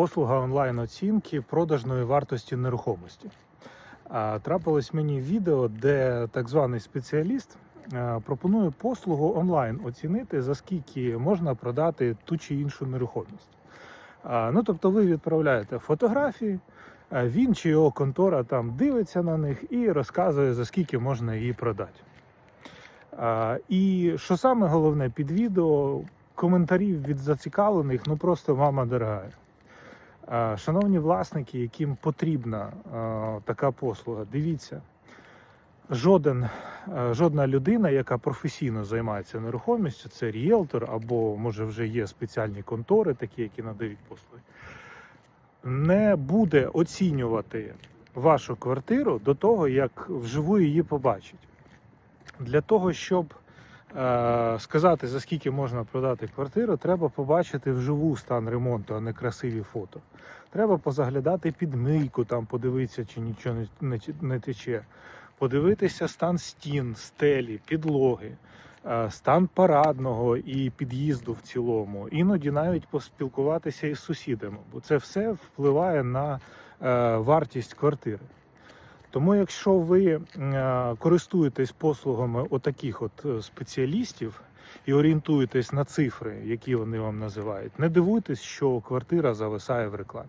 послуга онлайн-оцінки продажної вартості нерухомості. Трапилось мені відео, де так званий спеціаліст пропонує послугу онлайн оцінити, за скільки можна продати ту чи іншу нерухомість. Ну, тобто, ви відправляєте фотографії, він чи його контора там дивиться на них і розказує, за скільки можна її продати. І що саме головне під відео, коментарів від зацікавлених, ну просто мама дорога. Шановні власники, яким потрібна така послуга, дивіться, жоден, жодна людина, яка професійно займається нерухомістю, це ріелтор або може вже є спеціальні контори, такі, які надають послуги, не буде оцінювати вашу квартиру до того, як вживу її побачить. Для того, щоб сказати, за скільки можна продати квартиру, треба побачити вживу стан ремонту, а не красиві фото. Треба позаглядати під мийку, там подивитися, чи нічого не тече. Подивитися стан стін, стелі, підлоги, е, стан парадного і під'їзду в цілому. Іноді навіть поспілкуватися із сусідами, бо це все впливає на е, вартість квартири. Тому, якщо ви е, користуєтесь послугами отаких от е, спеціалістів і орієнтуєтесь на цифри, які вони вам називають, не дивуйтесь, що квартира зависає в рекламі.